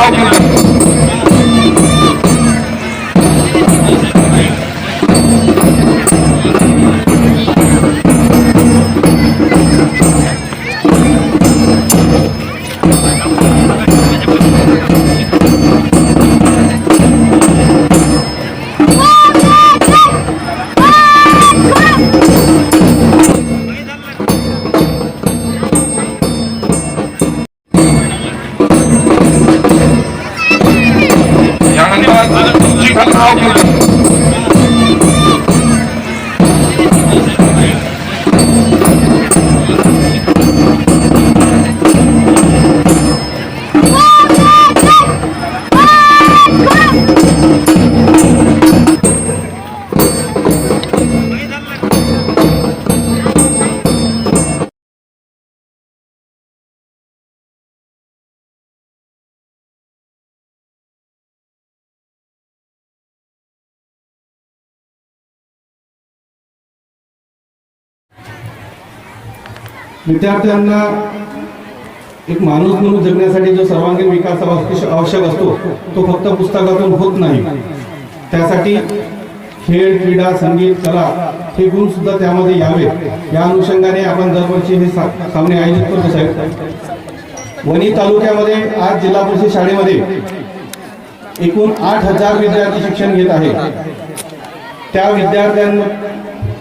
I'll be विद्यार्थ्यांना एक माणूस म्हणून जगण्यासाठी जो सर्वांगीण विकास आवश्यक असतो तो फक्त पुस्तकातून होत नाही. त्यासाठी खेळ क्रीडा संगीत कला हे गुण सुद्धा त्यामध्ये यावे. या अनुषंगाने आपण दरवर्षी हे सा- सामने आयोजित करतो साहेब. वणी तालुक्यामध्ये आज जिल्हा परिषद शाळेमध्ये एकूण आठ हजार विद्यार्थी शिक्षण घेत आहे त्या विद्यार्थ्यांना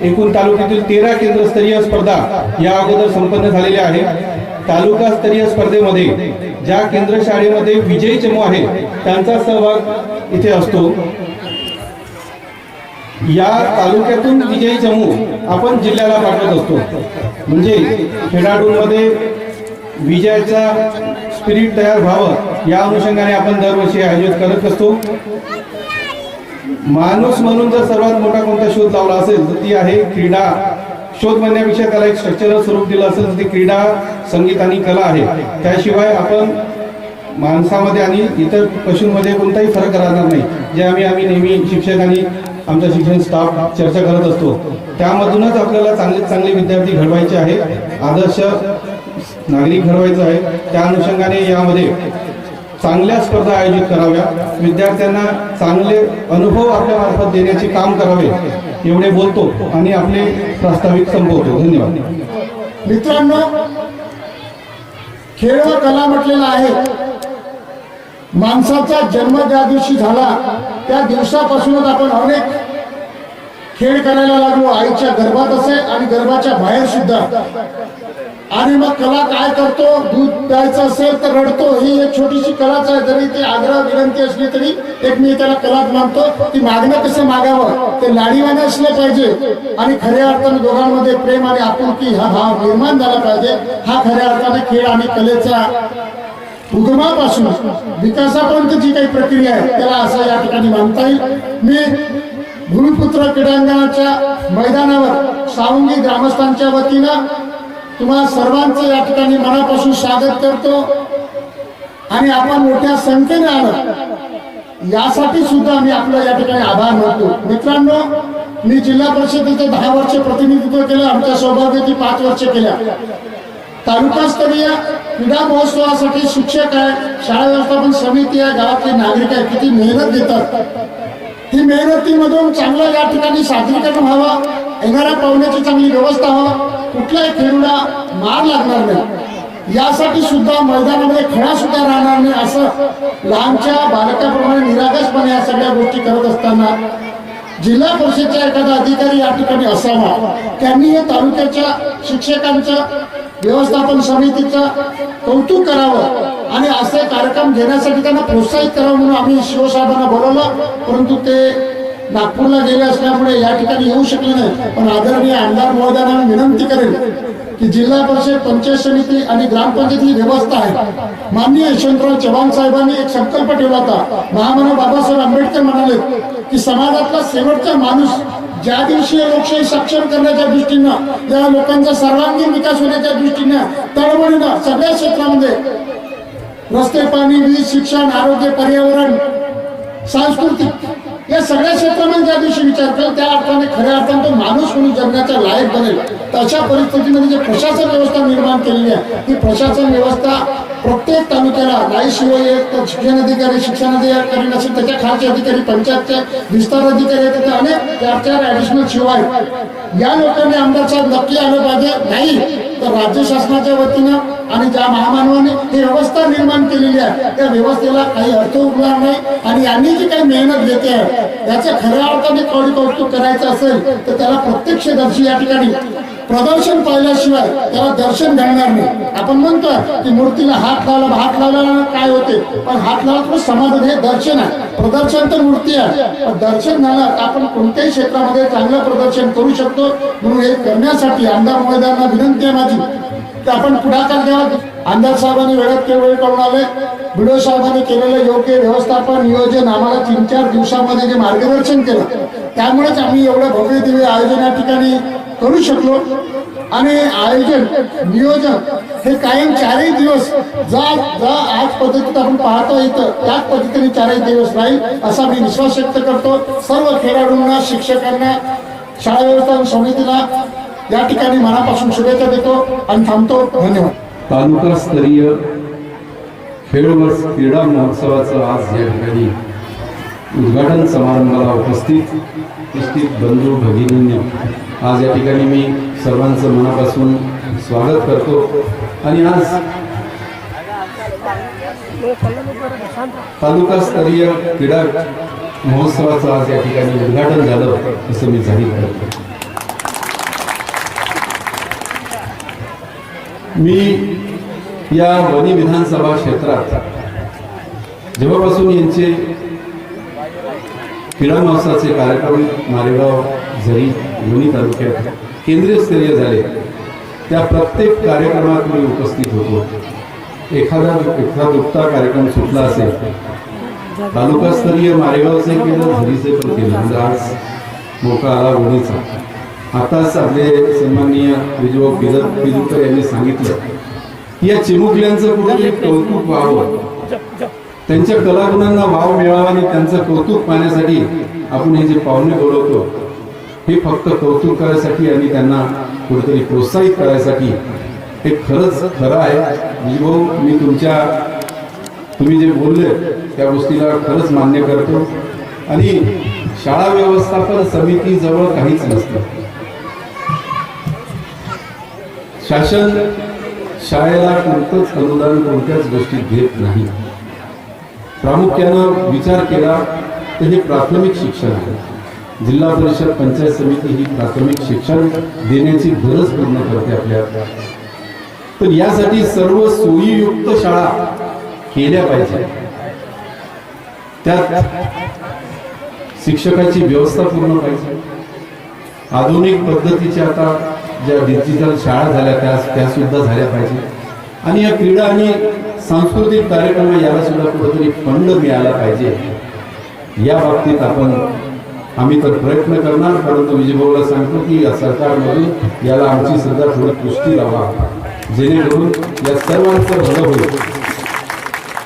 एकूण तालुक्यातील तेरा केंद्रस्तरीय स्पर्धा या अगोदर संपन्न झालेल्या आहेत. तालुकास्तरीय स्पर्धेमध्ये ज्या केंद्र शाळेमध्ये विजयी चमू आहेत त्यांचा सहभाग इथे असतो. या तालुक्यातून विजयी चमू आपण जिल्ह्याला पाठवत असतो. म्हणजे खेळाडूंमध्ये विजयाचा स्पिरिट तयार व्हावं या अनुषंगाने आपण दरवर्षी आयोजित करत असतो. माणूस म्हणून जर सर्वात मोठा कोणता शोध लावला असेल तर ती आहे क्रीडा. शोध म्हणण्यापेक्षा त्याला एक स्ट्रक्चरल स्वरूप दिलं असेल तर ती क्रीडा संगीत आणि कला आहे. त्याशिवाय आपण माणसामध्ये आणि इतर पशूंमध्ये कोणताही फरक राहणार नाही. जे आम्ही आम्ही नेहमी शिक्षक आणि आमच्या शिक्षण स्टाफ चर्चा करत असतो. त्यामधूनच आपल्याला चांगले चांगले विद्यार्थी घडवायचे आहे आदर्श नागरिक घडवायचं आहे. त्या अनुषंगाने यामध्ये चांगल्या स्पर्धा आयोजित कराव्या. विद्यार्थ्यांना चांगले अनुभव आपल्या मार्फत देण्याचे काम करावे एवढे बोलतो आणि आपले प्रास्ताविक संपवतो. धन्यवाद. मित्रांनो खेळ व कला म्हटलेला आहे. माणसाचा जन्म ज्या दिवशी झाला त्या दिवसापासूनच आपण अनेक खेळ करायला लागलो. आईच्या गर्भात असेल आणि गर्भाच्या बाहेर सुद्धा. आणि मग कला काय करतो? दूध प्यायचं असेल तर रडतो. ही एक छोटीशी कलाच आहे. जरी ती आग्रह विनंती असली तरी एक मी त्याला कलाच मानतो. ती मागणं कसं मागावं? ते लाडीवाने असलं पाहिजे. आणि खऱ्या अर्थाने दोघांमध्ये प्रेम आणि आपुलकी हा भाव निर्माण झाला पाहिजे. हा खऱ्या अर्थाने खेळ आणि कलेचा उगमापासून विकासापर्यंत जी काही प्रक्रिया आहे त्याला असं या ठिकाणी मानता येईल. मी भूमिपुत्र क्रीडांगणाच्या मैदानावर सावंगी ग्रामस्थांच्या वतीनं तुम्हा सर्वांचं या ठिकाणी मनापासून स्वागत करतो. आणि आपण मोठ्या संख्येने आलो यासाठी सुद्धा मी आपलं या ठिकाणी आभार मानतो. मित्रांनो मी जिल्हा परिषदेचे दहा वर्ष प्रतिनिधित्व केलं आमच्या सौभाग्याची पाच वर्ष केल्या. तालुकास्तरीय क्रीडा महोत्सवासाठी शिक्षक आहे शाळा व्यवस्थापन समिती आहे गावातले नागरिक आहे किती मेहनत घेतात. ही मेहनतीमधून चांगलं या ठिकाणी सादरीकरण व्हावं येणाऱ्या पाहुण्याची चांगली व्यवस्था व्हावं कुठल्याही खेळूला मार लागणार नाही. यासाठी सुद्धा मैदानामध्ये खेळा सुद्धा राहणार नाही असं लहानच्या बालकाप्रमाणे निरागसपणे या सगळ्या गोष्टी करत असताना जिल्हा परिषदचा एखादा अधिकारी या ठिकाणी असावा. त्यांनी हे तालुक्याच्या शिक्षकांचं व्यवस्थापन समितीचं कौतुक करावं आणि असे कार्यक्रम घेण्यासाठी त्यांना प्रोत्साहित करावं म्हणून आम्ही शिवसाहेबांना बोलवलं परंतु ते नागपूरला गेले असल्यामुळे या ठिकाणी येऊ शकले नाही. पण आदरणीय आमदार महोदयांना विनंती करेल की जिल्हा परिषद पंचायत समिती आणि ग्रामपंचायत ही व्यवस्था आहे. माननीय यशवंतराव चव्हाण साहेबांनी एक संकल्प ठेवला होता. महामानव बाबासाहेब आंबेडकर म्हणाले की समाजातला शेवटचा माणूस ज्या दिवशी लोकशाही सक्षम करण्याच्या दृष्टीनं या लोकांचा सर्वांगीण विकास होण्याच्या दृष्टीनं तळमळीनं सगळ्या क्षेत्रामध्ये रस्ते पाणी वीज शिक्षण आरोग्य पर्यावरण सांस्कृतिक या सगळ्या क्षेत्रामध्ये ज्या दिवशी विचार केला त्या अर्थाने खऱ्या अर्थाने तो माणूस म्हणून जगण्याचा लायक बनेल. तशा परिस्थितीमध्ये जे प्रशासन व्यवस्था निर्माण केलेली आहे ती प्रशासन व्यवस्था प्रत्येक तालुक्याला नाही शिवाय एक शिक्षण अधिकारी शिक्षण अधिकारी नसेल त्याच्या खालचे अधिकारी पंचायतचे विस्तार अधिकारी आहेत तिथे अनेक चार चार ऍडिशनल शिवाय. या लोकांनी आमदार साहेब नक्की आलं पाहिजे. नाही तर राज्य शासनाच्या वतीनं आणि ज्या महामानवाने ही व्यवस्था निर्माण केलेली आहे. त्या व्यवस्थेला काही अर्थ उरणार नाही आणि यांनी जी काही मेहनत घेते आहे त्याच्या खऱ्या अर्थाने कौडी कौतुक करायचं असेल तर त्याला प्रत्यक्षदर्शी या ठिकाणी प्रदर्शन पाहिल्याशिवाय त्याला दर्शन घडणार नाही. आपण म्हणतो की मूर्तीला हात लावला हात लावल्यानं काय होते? पण हात लावला समाधान हे दर्शन आहे. प्रदर्शन तर मूर्ती आहे. पण दर्शन झालं तर आपण कोणत्याही क्षेत्रामध्ये चांगलं प्रदर्शन करू शकतो. म्हणून हे करण्यासाठी आमदार महोदयांना विनंती आहे माझी. की आपण पुढाकार घ्यावा आमदार साहेबांनी वेळात वेळ करून आले. व्हिडिओ साहेबांनी केलेलं योग्य व्यवस्थापन नियोजन आम्हाला तीन चार दिवसामध्ये जे मार्गदर्शन केलं. त्यामुळेच आम्ही एवढं भव्य दिव्य आयोजन या ठिकाणी करू शकलो. आणि आयोजन नियोजन हे कायम चारही दिवस जा जा आज पद्धतीत आपण पाहतो इथं त्याच पद्धतीने चारही दिवस राहील असा मी विश्वास व्यक्त करतो. सर्व खेळाडूंना शिक्षकांना शाळा व्यवस्था समितीला या ठिकाणी मनापासून शुभेच्छा देतो आणि थांबतो. धन्यवाद. तालुकास्तरीय खेळ व क्रीडा महोत्सवाचं आज या ठिकाणी उद्घाटन समारंभाला उपस्थित उपस्थित बंधू भगिनींनी. आज या ठिकाणी मी सर्वांचं मनापासून स्वागत करतो. आणि आज तालुकास्तरीय क्रीडा महोत्सवाचं आज या ठिकाणी उद्घाटन झालं असं मी जाहीर करतो. मी या वनी विधानसभा क्षेत्रात जेव्हापासून यांचे क्रीडा महोत्सवाचे कार्यक्रम मारेगाव झरी दोन्ही तालुक्यात केंद्रीय स्तरीय झाले. त्या प्रत्येक कार्यक्रमात मी उपस्थित होतो. एखादा एखादा दुखता कार्यक्रम सुटला असेल तालुकास्तरीय मारेगावचे केलं झरीचे पण केलं. म्हणजे आज मोका आला वणीचा आताच आपले सन्माननीय विजय बिदर बिदुकर यांनी सांगितलं या चिमुकल्यांचं कुठेतरी कौतुक व्हावं. त्यांच्या कलागुणांना वाव मिळावा आणि त्यांचं कौतुक पाहण्यासाठी आपण हे जे पाहुणे बोलवतो हे फक्त कौतुक करायसाठी आणि त्यांना कुठेतरी प्रोत्साहित करायसाठी हे खरंच खरं आहे. म्हणजे भाऊ मी तुमच्या तुम्ही जे बोलले त्या गोष्टीला खरंच मान्य करतो. आणि शाळा व्यवस्थापन समितीजवळ काहीच नसतं. शासन शाळेला कोणतंच अनुदान कोणत्याच गोष्टीत घेत नाही. प्रामुख्यानं विचार केला तर हे प्राथमिक शिक्षण आहे. जिल्हा परिषद पंचायत समिती ही प्राथमिक शिक्षण देण्याची गरज पूर्ण करते आपल्या. पण यासाठी सर्व सोयीयुक्त शाळा केल्या पाहिजे. त्यात शिक्षकाची व्यवस्था पूर्ण पाहिजे. आधुनिक पद्धतीच्या आता ज्या डिजिटल शाळा झाल्या त्या त्या सुद्धा झाल्या पाहिजे. आणि या क्रीडा आणि सांस्कृतिक कार्यक्रम याला सुद्धा कुठंतरी फंड मिळाला पाहिजे. या बाबतीत आपण आम्ही तर प्रयत्न करणार परंतु विजयभाऊला सांगतो की या सरकारमधून याला आमची सुद्धा थोडं पुष्टी लावा जेणेकरून या सर्वांचं भलं होईल.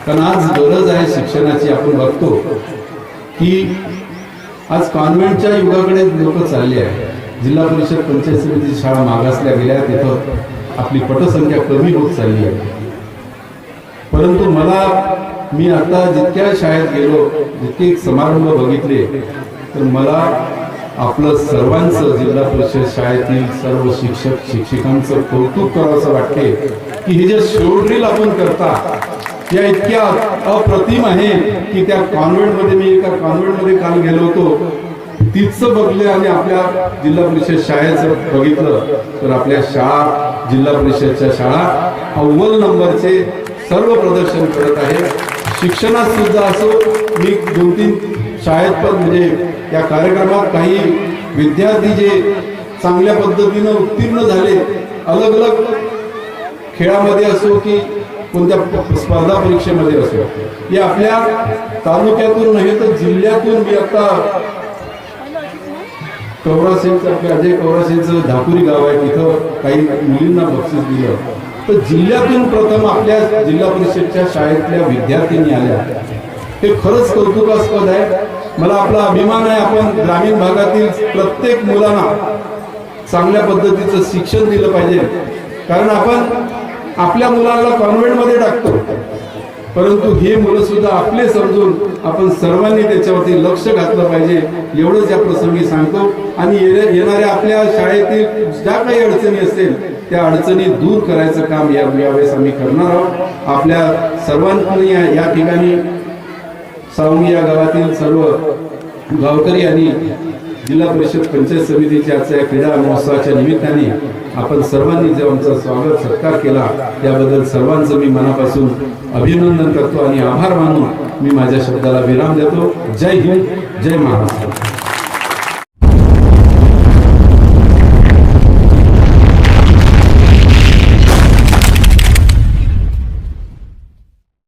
कारण आज गरज आहे शिक्षणाची आपण बघतो की आज कॉन्व्हेंटच्या युगाकडे लोक चालले आहे जिल्हा परिषद पंचायत समितीची शाळा मागासल्या गेल्या तिथं आपली पटसंख्या कमी होत चालली आहे. परंतु मला मी आता जितक्या शाळेत गेलो जितके समारंभ बघितले तर मला आपलं सर्वांचं जिल्हा परिषद शाळेतील सर्व शिक्षक शिक्षिकांचं कौतुक करावंसं वाटते की हे जे शोड्रील आपण करता या इतक्या अप्रतिम आहे की त्या कॉन्व्हेंटमध्ये मी एका कॉन्व्हेंटमध्ये काल गेलो होतो. तिथचं बघले आणि आपल्या जिल्हा परिषद शाळेचं बघितलं तर आपल्या शाळा जिल्हा परिषदच्या शाळा अव्वल नंबरचे सर्व प्रदर्शन करत आहे. शिक्षणात सुद्धा असो मी दोन तीन शाळेत पण म्हणजे या कार्यक्रमात काही विद्यार्थी जे चांगल्या पद्धतीनं उत्तीर्ण झाले अलग अलग खेळामध्ये असो की कोणत्या स्पर्धा परीक्षेमध्ये असो हे आपल्या तालुक्यातून नव्हे तर जिल्ह्यातून मी आता कवरासेनचं आपल्या अजय कवरासेनचं धापुरी गाव आहे तिथं काही मुलींना बक्षीस दिलं. तर जिल्ह्यातून प्रथम आपल्या जिल्हा परिषदच्या शाळेतल्या विद्यार्थ्यांनी आल्या. हे खरंच कौतुकास्पद आहे. मला आपला अभिमान आहे. आपण ग्रामीण भागातील प्रत्येक मुलांना चांगल्या पद्धतीचं शिक्षण दिलं पाहिजे. कारण आपण आपल्या मुलांना कॉन्व्हेंटमध्ये टाकतो. परंतु हे मुलं सुद्धा आपले समजून आपण सर्वांनी त्याच्यावरती लक्ष घातलं पाहिजे. एवढंच या प्रसंगी सांगतो. आणि येण्या- येणाऱ्या आपल्या शाळेतील ज्या काही अडचणी असतील त्या अडचणी दूर करायचं काम या यावेळेस आम्ही करणार आहोत. आपल्या सर्वांनी या- या ठिकाणी सावंगी या गावातील सर्व गावकरी आणि जिल्हा परिषद पंचायत समितीच्या आजच्या या क्रीडा महोत्सवाच्या निमित्ताने आपण सर्वांनी जो आमचा स्वागत सत्कार केला त्याबद्दल सर्वांचं मी मनापासून अभिनंदन करतो आणि आभार मानून मी माझ्या शब्दाला विराम देतो. जय हिंद जय महाराष्ट्र.